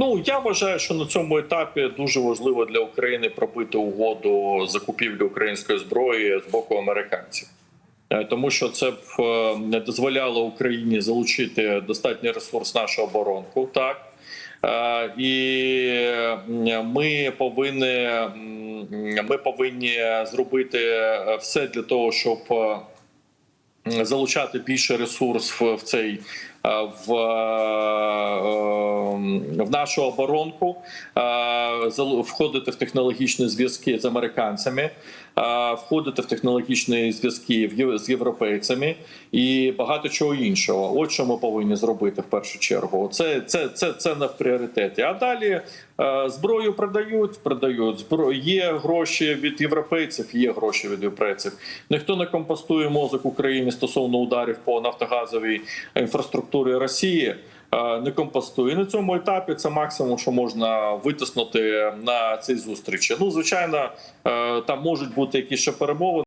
Ну я вважаю, що на цьому етапі дуже важливо для України пробити угоду закупівлі української зброї з боку американців. Е, Тому що це б е, дозволяло Україні залучити достатній ресурс нашого оборонку, так Е, і ми повинні, ми повинні зробити все для того, щоб залучати більше ресурс в, цей в, в нашу оборонку, е, входити в технологічні зв'язки з американцями, е, входити в технологічні зв'язки з європейцями і багато чого іншого. От що ми повинні зробити в першу чергу. Це це, це, це не в пріоритеті. А далі е, зброю продають, продають збро... Є гроші від європейців, є гроші від європейців. Ніхто не компостує мозок Україні стосовно ударів по нафтогазовій інфраструктурі Росії. Е, Не компостує І на цьому етапі. Це максимум, що можна витиснути на цій зустрічі. Ну звичайно, е, там можуть бути якісь ще перемови.